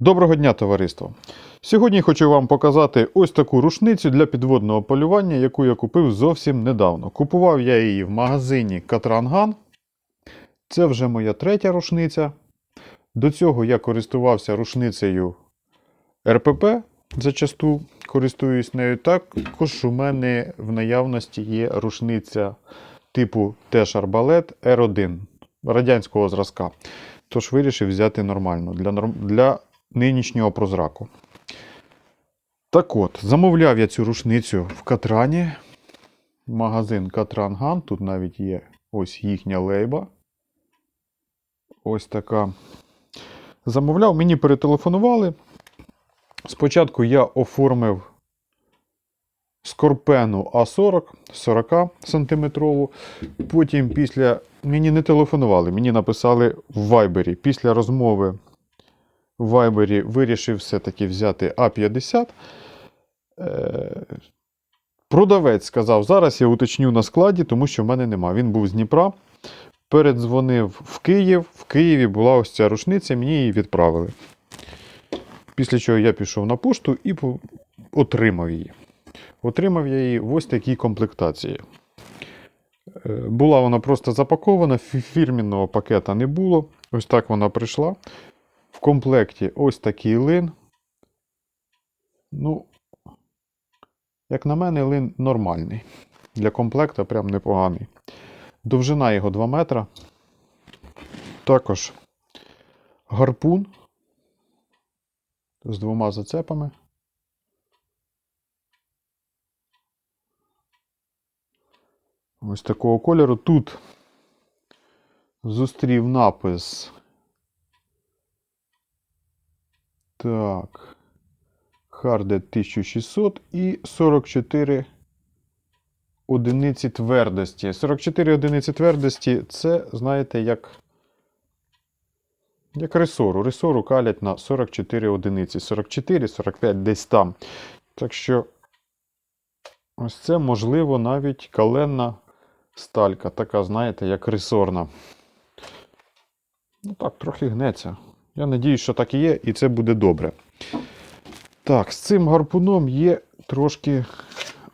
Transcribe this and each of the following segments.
Доброго дня, товариство! Сьогодні хочу вам показати ось таку рушницю для підводного полювання, яку я купив зовсім недавно. Купував я її в магазині Катранган. Це вже моя третя рушниця. До цього я користувався рушницею РПП. Зачасту користуюсь нею. Також у мене в наявності є рушниця типу теж арбалет R1 радянського зразка. Тож вирішив взяти нормальну для, для нинішнього прозраку. Так от, замовляв я цю рушницю в Катрані. Магазин Катранган. Тут навіть є ось їхня лейба. Ось така. Замовляв, мені перетелефонували. Спочатку я оформив скорпену А40 40 сантиметрову. Потім після мені не телефонували, мені написали в Вайбері. Після розмови в Вайбері вирішив все-таки взяти А50. Е, Продавець сказав, зараз я уточню на складі, тому що в мене нема. Він був з Дніпра. Передзвонив в Київ. В Києві була ось ця рушниця, мені її відправили. Після чого я пішов на пошту і отримав її. Отримав я її в ось такій комплектації. Е, Була вона просто запакована, фірмінного пакета не було. Ось так вона прийшла. Комплекті ось такий лин. Ну, як на мене, лин нормальний. Для комплекта прям непоганий. Довжина його 2 метра. Також гарпун з двома зацепами. Ось такого кольору. Тут зустрів напис. Так. Harded 1600 і 44 одиниці твердості. 44 одиниці твердості це, знаєте, як. Як ресору. Ресору калять на 44 одиниці. 44, 45 десь там. Так що, ось це, можливо, навіть каленна сталька. Така, знаєте, як ресорна. Ну так, трохи гнеться. Я надіюсь, що так і є, і це буде добре. Так, з цим гарпуном є трошки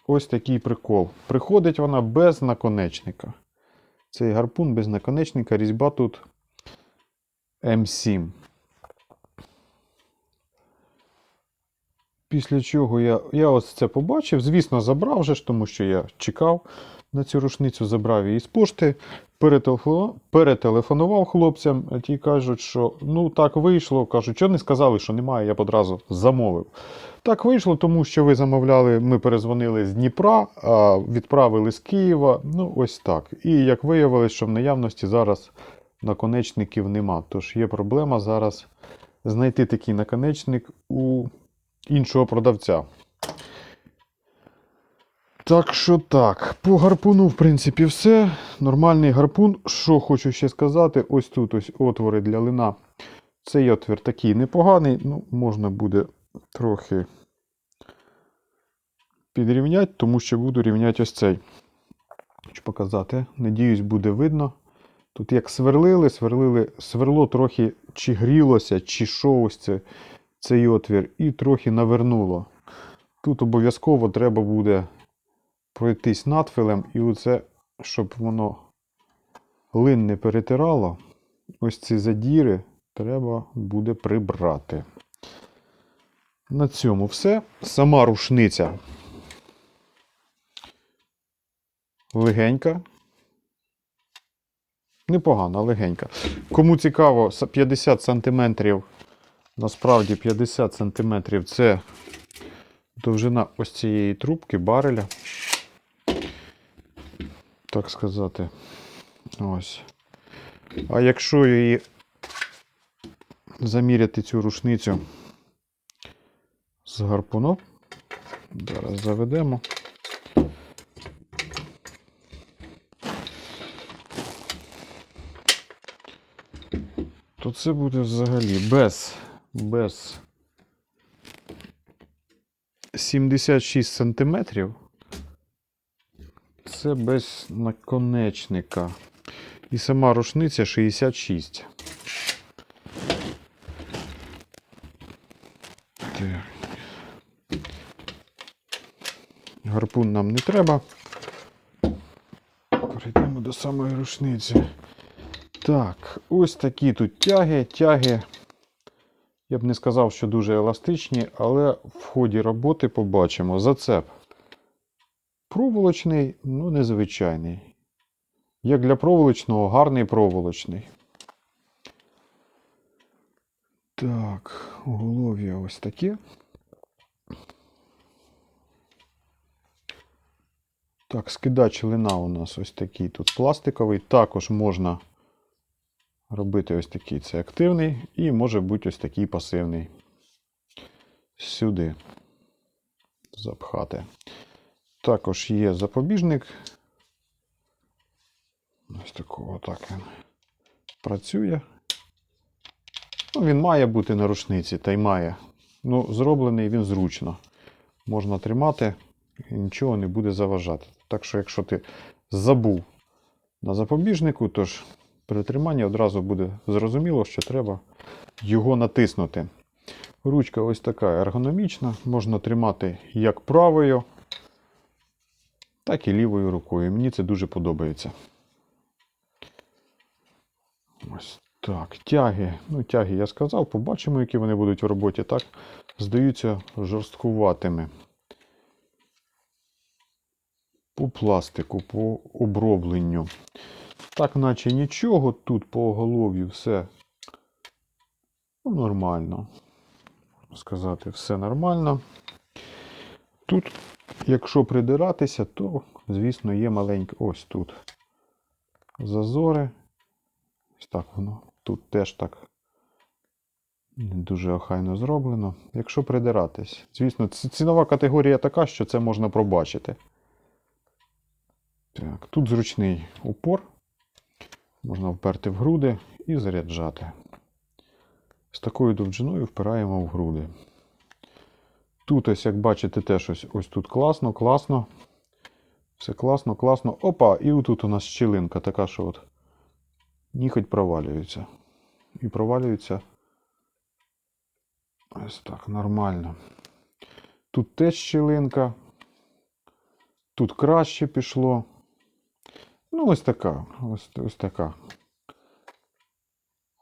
ось такий прикол. Приходить вона без наконечника. Цей гарпун без наконечника, різьба тут М7. Після чого я, я ось це побачив. Звісно, забрав вже тому що я чекав на цю рушницю, забрав її з пошти, перетелефонував, хлопцям. Ті кажуть, що ну так вийшло. Кажуть, що не сказали, що немає, я б одразу замовив. Так вийшло, тому що ви замовляли, ми перезвонили з Дніпра, відправили з Києва. Ну, ось так. І як виявилось, що в наявності зараз наконечників нема. Тож є проблема зараз знайти такий наконечник у іншого продавця. Так що так, по гарпуну, в принципі, все. Нормальний гарпун. Що хочу ще сказати, ось тут ось отвори для лина. Цей отвір такий непоганий, ну, можна буде трохи підрівняти, тому що буду рівняти ось цей. Хочу показати. Надіюсь, буде видно. Тут як сверлили, сверлили, сверло трохи чи грілося, чи що ось це, цей отвір, і трохи навернуло. Тут обов'язково треба буде пройтись надфилем, і оце, щоб воно лин не перетирало, ось ці задіри треба буде прибрати. На цьому все. Сама рушниця легенька. Непогана, легенька. Кому цікаво, с- 50 см, насправді 50 см це довжина ось цієї трубки бареля. Так сказати. Ось. А якщо її заміряти цю рушницю з гарпуном, зараз заведемо. То це буде взагалі без, без 76 сантиметрів. Це без наконечника. І сама рушниця 66. Так. Гарпун нам не треба. Перейдемо до самої рушниці. Так, ось такі тут тяги. Тяги, я б не сказав, що дуже еластичні, але в ході роботи побачимо. Зацеп проволочний, ну незвичайний. Як для проволочного, гарний проволочний. Так, голов'я ось таке. Так, скидач лина у нас ось такий тут пластиковий. Також можна робити ось такий це активний і може бути ось такий пасивний. Сюди запхати. Також є запобіжник. Ось такого так він працює. Ну, він має бути на рушниці, та й має. Ну, зроблений він зручно. Можна тримати і нічого не буде заважати. Так що, якщо ти забув на запобіжнику, то ж при триманні одразу буде зрозуміло, що треба його натиснути. Ручка ось така ергономічна, можна тримати як правою, так і лівою рукою. Мені це дуже подобається. Ось так. Тяги. Ну, тяги я сказав, побачимо, які вони будуть в роботі. Так, здаються жорсткуватими. По пластику, по обробленню. Так, наче нічого. Тут по оголов'ю все ну, нормально. Сказати, все нормально. Тут, якщо придиратися, то, звісно, є маленькі. Ось тут зазори. Ось так воно. Тут теж так дуже охайно зроблено. Якщо придиратись, звісно, цінова категорія така, що це можна пробачити. Так, тут зручний упор. Можна вперти в груди і заряджати. З такою довжиною впираємо в груди. Тут, ось, як бачите, теж ось, ось тут класно, класно. Все класно, класно. Опа, і отут у нас щілинка така, що от ніготь провалюється. І провалюється ось так, нормально. Тут теж щілинка. Тут краще пішло. Ну, ось така. Ось, ось така.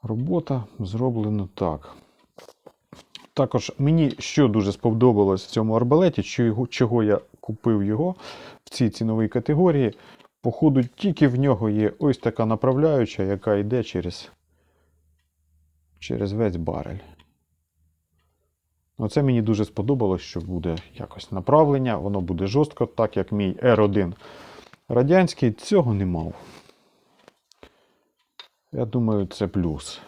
Робота зроблена так. Також мені що дуже сподобалось в цьому арбалеті, чого я купив його в цій ціновій категорії. Походу, тільки в нього є ось така направляюча, яка йде через, через весь барель. Оце мені дуже сподобалось, що буде якось направлення, воно буде жорстко, так як мій R1 радянський цього не мав. Я думаю, це плюс.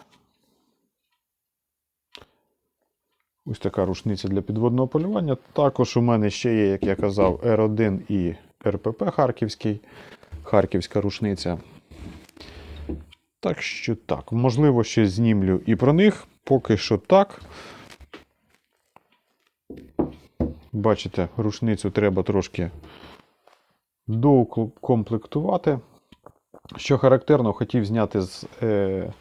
Ось така рушниця для підводного полювання. Також у мене ще є, як я казав, R1 і РПП Харківський. Харківська рушниця. Так що так. Можливо, ще знімлю і про них. Поки що так. Бачите, рушницю треба трошки доукомплектувати. Що характерно, хотів зняти з, е,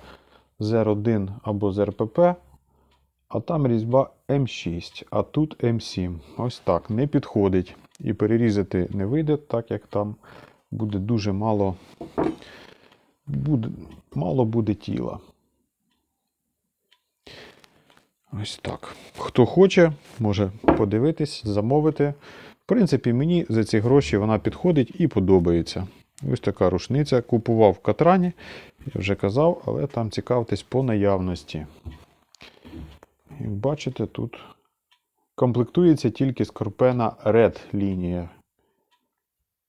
з R1 або з РПП, а там різьба М6, а тут М7. Ось так, не підходить. І перерізати не вийде, так як там буде дуже мало, буде, мало буде тіла. Ось так. Хто хоче, може подивитись, замовити. Принципі, мені за ці гроші вона підходить і подобається. Ось така рушниця. Купував в Катрані, я вже казав, але там цікавтесь по наявності. Як бачите, тут комплектується тільки скорпена Red лінія.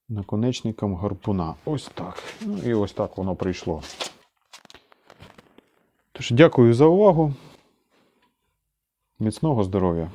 Наконечником гарпуна. Ось так. Ну і ось так воно прийшло. Тож, дякую за увагу. Міцного здоров'я!